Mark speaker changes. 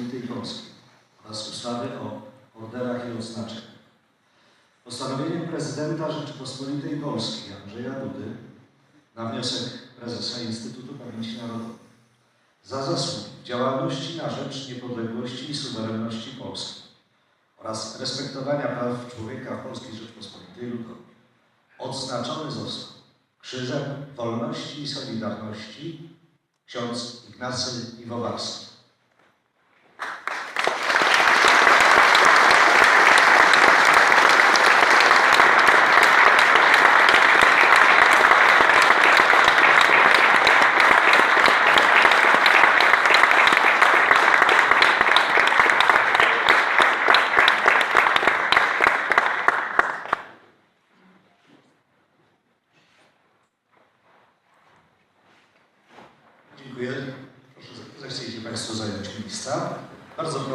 Speaker 1: Rzeczpospolitej Polskiej oraz ustawy o orderach i odznaczeniach. Postanowieniem prezydenta Rzeczypospolitej Polskiej Andrzeja Dudy na wniosek prezesa Instytutu Pamięci Narodowej za zasługi działalności na rzecz niepodległości i suwerenności Polski oraz respektowania praw człowieka w Polskiej Rzeczpospolitej Ludowej odznaczony został Krzyżem Wolności i Solidarności ksiądz Ignacy Iwowarski. Dziękuję. Proszę, zechcieliście Państwo zająć miejsca. Bardzo proszę.